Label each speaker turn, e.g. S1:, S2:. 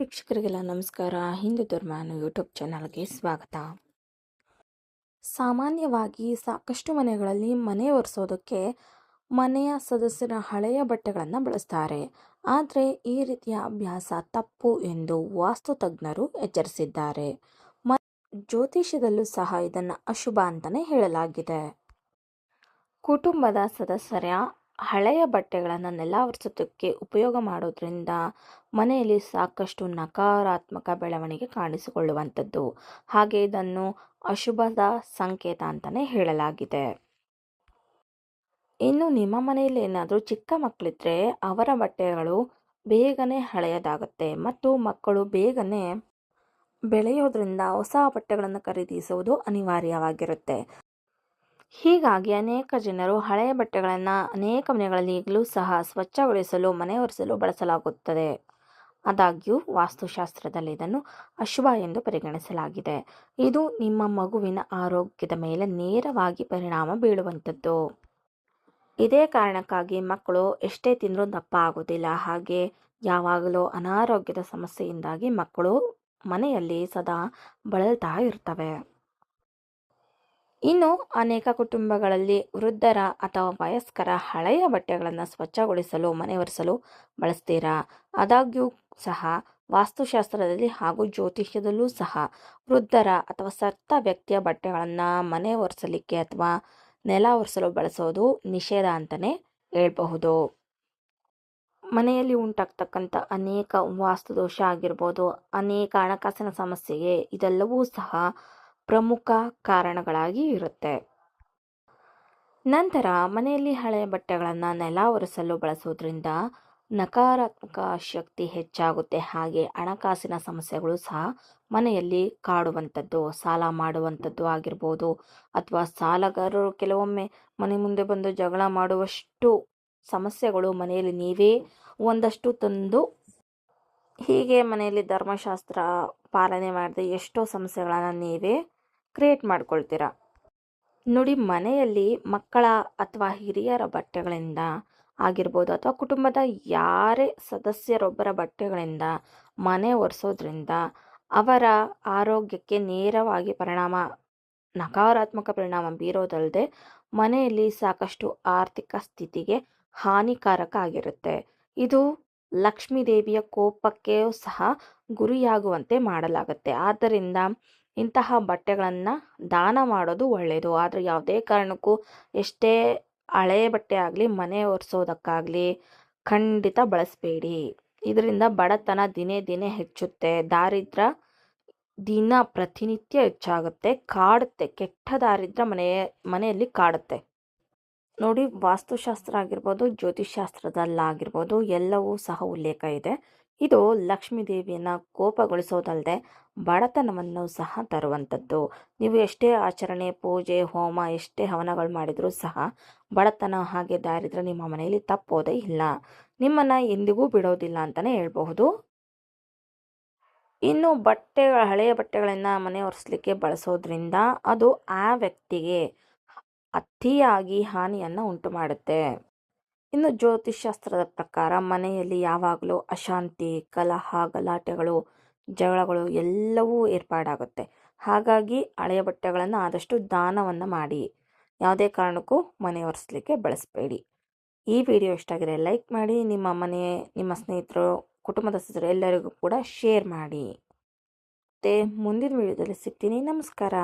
S1: ವೀಕ್ಷಕರಿಗೆಲ್ಲ ನಮಸ್ಕಾರ. ಹಿಂದೂ ಧರ್ಮ ಅನ್ನೋ ಯೂಟ್ಯೂಬ್ ಚಾನಲ್ಗೆ ಸ್ವಾಗತ. ಸಾಮಾನ್ಯವಾಗಿ ಸಾಕಷ್ಟು ಮನೆಗಳಲ್ಲಿ ಮನೆ ಒರೆಸೋದಕ್ಕೆ ಮನೆಯ ಸದಸ್ಯರ ಹಳೆಯ ಬಟ್ಟೆಗಳನ್ನು ಬಳಸ್ತಾರೆ. ಆದರೆ ಈ ರೀತಿಯ ಅಭ್ಯಾಸ ತಪ್ಪು ಎಂದು ವಾಸ್ತು ತಜ್ಞರು ಎಚ್ಚರಿಸಿದ್ದಾರೆ. ಮ ಜ್ಯೋತಿಷ್ಯದಲ್ಲೂ ಸಹ ಇದನ್ನು ಅಶುಭ ಅಂತಲೇ ಹೇಳಲಾಗಿದೆ. ಕುಟುಂಬದ ಸದಸ್ಯರ ಹಳೆಯ ಬಟ್ಟೆಗಳನ್ನು ನೆಲ ಒರೆಸೋದಕ್ಕೆ ಉಪಯೋಗ ಮಾಡೋದ್ರಿಂದ ಮನೆಯಲ್ಲಿ ಸಾಕಷ್ಟು ನಕಾರಾತ್ಮಕ ಬೆಳವಣಿಗೆ ಕಾಣಿಸಿಕೊಳ್ಳುವಂಥದ್ದು. ಹಾಗೆ ಇದನ್ನು ಅಶುಭದ ಸಂಕೇತ ಅಂತಲೇ ಹೇಳಲಾಗಿದೆ. ಇನ್ನು ನಿಮ್ಮ ಮನೆಯಲ್ಲಿ ಏನಾದರೂ ಚಿಕ್ಕ ಮಕ್ಕಳಿದ್ರೆ ಅವರ ಬಟ್ಟೆಗಳು ಬೇಗನೆ ಹಳೆಯದಾಗುತ್ತೆ ಮತ್ತು ಮಕ್ಕಳು ಬೇಗನೆ ಬೆಳೆಯೋದ್ರಿಂದ ಹೊಸ ಬಟ್ಟೆಗಳನ್ನು ಖರೀದಿಸುವುದು ಅನಿವಾರ್ಯವಾಗಿರುತ್ತೆ. ಹೀಗಾಗಿ ಅನೇಕ ಜನರು ಹಳೆಯ ಬಟ್ಟೆಗಳನ್ನು ಅನೇಕ ಮನೆಗಳಲ್ಲಿ ಸಹ ಸ್ವಚ್ಛಗೊಳಿಸಲು ಮನೆ ಒರೆಸಲು ಬಳಸಲಾಗುತ್ತದೆ. ಆದಾಗ್ಯೂ, ವಾಸ್ತುಶಾಸ್ತ್ರದಲ್ಲಿ ಇದನ್ನು ಅಶುಭ ಎಂದು ಪರಿಗಣಿಸಲಾಗಿದೆ. ಇದು ನಿಮ್ಮ ಮಗುವಿನ ಆರೋಗ್ಯದ ಮೇಲೆ ನೇರವಾಗಿ ಪರಿಣಾಮ ಬೀಳುವಂಥದ್ದು ಇದೇ ಕಾರಣಕ್ಕಾಗಿ ಮಕ್ಕಳು ಎಷ್ಟೇ ತಿಂದರೂ ದಪ್ಪ ಆಗೋದಿಲ್ಲ ಹಾಗೆ ಯಾವಾಗಲೂ ಅನಾರೋಗ್ಯದ ಸಮಸ್ಯೆಯಿಂದಾಗಿ ಮಕ್ಕಳು ಮನೆಯಲ್ಲಿ ಸದಾ ಬಳಲ್ತಾ ಇರ್ತವೆ ಇನ್ನು ಅನೇಕ ಕುಟುಂಬಗಳಲ್ಲಿ ವೃದ್ಧರ ಅಥವಾ ವಯಸ್ಕರ ಹಳೆಯ ಬಟ್ಟೆಗಳನ್ನು ಸ್ವಚ್ಛಗೊಳಿಸಲು, ಮನೆ ಒರೆಸಲು ಬಳಸ್ತೀರಾ? ಆದಾಗ್ಯೂ ಸಹ ವಾಸ್ತುಶಾಸ್ತ್ರದಲ್ಲಿ ಹಾಗೂ ಜ್ಯೋತಿಷ್ಯದಲ್ಲೂ ಸಹ ವೃದ್ಧರ ಅಥವಾ ಸತ್ತ ವ್ಯಕ್ತಿಯ ಬಟ್ಟೆಗಳನ್ನು ಮನೆ ಒರೆಸಲಿಕ್ಕೆ ಅಥವಾ ನೆಲ ಒರೆಸಲು ಬಳಸೋದು ನಿಷೇಧ ಅಂತಲೇ ಹೇಳ್ಬಹುದು. ಮನೆಯಲ್ಲಿ ಉಂಟಾಗ್ತಕ್ಕಂಥ ಅನೇಕ ವಾಸ್ತುದೋಷ ಆಗಿರ್ಬೋದು, ಅನೇಕ ಹಣಕಾಸಿನ ಸಮಸ್ಯೆಗೆ ಇದೆಲ್ಲವೂ ಸಹ ಪ್ರಮುಖ ಕಾರಣಗಳಾಗಿ ಇರುತ್ತೆ. ನಂತರ ಮನೆಯಲ್ಲಿ ಹಳೆಯ ಬಟ್ಟೆಗಳನ್ನು ನೆಲ ಒರೆಸಲು ಬಳಸೋದ್ರಿಂದ ನಕಾರಾತ್ಮಕ ಶಕ್ತಿ ಹೆಚ್ಚಾಗುತ್ತೆ. ಹಾಗೆ ಹಣಕಾಸಿನ ಸಮಸ್ಯೆಗಳು ಸಹ ಮನೆಯಲ್ಲಿ ಕಾಡುವಂಥದ್ದು, ಸಾಲ ಮಾಡುವಂಥದ್ದು ಆಗಿರ್ಬೋದು, ಅಥವಾ ಸಾಲಗಾರರು ಕೆಲವೊಮ್ಮೆ ಮನೆ ಮುಂದೆ ಬಂದು ಜಗಳ ಮಾಡುವಷ್ಟು ಸಮಸ್ಯೆಗಳು ಮನೆಯಲ್ಲಿ ನೀವೇ ಒಂದಷ್ಟು ತಂದು ಹೀಗೆ ಮನೆಯಲ್ಲಿ ಧರ್ಮಶಾಸ್ತ್ರ ಪಾಲನೆ ಮಾಡದೆ ಎಷ್ಟೋ ಸಮಸ್ಯೆಗಳನ್ನು ನೀವೇ ಕ್ರಿಯೇಟ್ ಮಾಡ್ಕೊಳ್ತೀರ? ನೋಡಿ, ಮನೆಯಲ್ಲಿ ಮಕ್ಕಳ ಅಥವಾ ಹಿರಿಯರ ಬಟ್ಟೆಗಳಿಂದ ಆಗಿರ್ಬೋದು ಅಥವಾ ಕುಟುಂಬದ ಯಾರೇ ಸದಸ್ಯರೊಬ್ಬರ ಬಟ್ಟೆಗಳಿಂದ ಮನೆ ಒರೆಸೋದ್ರಿಂದ ಅವರ ಆರೋಗ್ಯಕ್ಕೆ ನೇರವಾಗಿ ಪರಿಣಾಮ, ನಕಾರಾತ್ಮಕ ಪರಿಣಾಮ ಬೀರೋದಲ್ಲದೆ ಮನೆಯಲ್ಲಿ ಸಾಕಷ್ಟು ಆರ್ಥಿಕ ಸ್ಥಿತಿಗೆ ಹಾನಿಕಾರಕ ಆಗಿರುತ್ತೆ. ಇದು ಲಕ್ಷ್ಮೀ ದೇವಿಯ ಕೋಪಕ್ಕೆ ಸಹ ಗುರಿಯಾಗುವಂತೆ ಮಾಡಲಾಗುತ್ತೆ. ಆದ್ದರಿಂದ ಇಂತಹ ಬಟ್ಟೆಗಳನ್ನು ದಾನ ಮಾಡೋದು ಒಳ್ಳೆಯದು ಆದರೆ ಯಾವುದೇ ಕಾರಣಕ್ಕೂ ಎಷ್ಟೇ ಹಳೆಯ ಬಟ್ಟೆ ಆಗಲಿ, ಮನೆ ಒರೆಸೋದಕ್ಕಾಗಲಿ ಖಂಡಿತ ಬಳಸಬೇಡಿ. ಇದರಿಂದ ಬಡತನ ದಿನೇ ದಿನೇ ಹೆಚ್ಚುತ್ತೆ. ದಾರಿದ್ರ ದಿನ ಪ್ರತಿನಿತ್ಯ ಹೆಚ್ಚಾಗುತ್ತೆ. ಕಾಡುತ್ತೆ. ಕೆಟ್ಟ ದಾರಿದ್ರ ಮನೆ, ಮನೆಯಲ್ಲಿ ಕಾಡುತ್ತೆ. ನೋಡಿ, ವಾಸ್ತುಶಾಸ್ತ್ರ ಆಗಿರ್ಬೋದು ಜ್ಯೋತಿಷಾಸ್ತ್ರದಲ್ಲಾಗಿರ್ಬೋದು ಎಲ್ಲವೂ ಸಹ ಉಲ್ಲೇಖ ಇದೆ. ಇದು ಲಕ್ಷ್ಮೀ ದೇವಿಯನ್ನು ಕೋಪಗೊಳಿಸೋದಲ್ಲದೆ ಬಡತನವನ್ನು ಸಹ ತರುವಂಥದ್ದು. ನೀವು ಎಷ್ಟೇ ಆಚರಣೆ, ಪೂಜೆ, ಹೋಮ, ಎಷ್ಟೇ ಹವನಗಳು ಮಾಡಿದರೂ ಸಹ ಬಡತನ ಹಾಗೆ ದಾರಿದ್ರೆ ನಿಮ್ಮ ಮನೆಯಲ್ಲಿ ತಪ್ಪೋದೇ ಇಲ್ಲ. ನಿಮ್ಮನ್ನು ಎಂದಿಗೂ ಬಿಡೋದಿಲ್ಲ ಅಂತಲೇ ಹೇಳ್ಬಹುದು. ಇನ್ನು ಬಟ್ಟೆಗಳ ಹಳೆಯ ಬಟ್ಟೆಗಳನ್ನು ಮನೆ ಒರೆಸ್ಲಿಕ್ಕೆ ಬಳಸೋದ್ರಿಂದ ಅದು ಆ ವ್ಯಕ್ತಿಗೆ ಅತಿಯಾಗಿ ಹಾನಿಯನ್ನು ಉಂಟು ಮಾಡುತ್ತೆ ಇನ್ನು ಜ್ಯೋತಿಷ್ಶಾಸ್ತ್ರದ ಪ್ರಕಾರ ಮನೆಯಲ್ಲಿ ಯಾವಾಗಲೂ ಅಶಾಂತಿ, ಕಲಹ, ಗಲಾಟೆಗಳು, ಜಗಳಗಳು ಎಲ್ಲವೂ ಏರ್ಪಾಡಾಗುತ್ತೆ. ಹಾಗಾಗಿ ಹಳೆಯ ಬಟ್ಟೆಗಳನ್ನು ಆದಷ್ಟು ದಾನವನ್ನು ಮಾಡಿ. ಯಾವುದೇ ಕಾರಣಕ್ಕೂ ಮನೆ ಒರೆಸ್ಲಿಕ್ಕೆ ಬಳಸಬೇಡಿ. ಈ ವಿಡಿಯೋ ಇಷ್ಟ ಲೈಕ್ ಮಾಡಿ, ನಿಮ್ಮ ಮನೆ, ನಿಮ್ಮ ಸ್ನೇಹಿತರು, ಕುಟುಂಬದ ಸದಸ್ಯರು ಎಲ್ಲರಿಗೂ ಕೂಡ ಶೇರ್ ಮಾಡಿ. ಮತ್ತು ಮುಂದಿನ ವಿಡಿಯೋದಲ್ಲಿ ಸಿಗ್ತೀನಿ. ನಮಸ್ಕಾರ.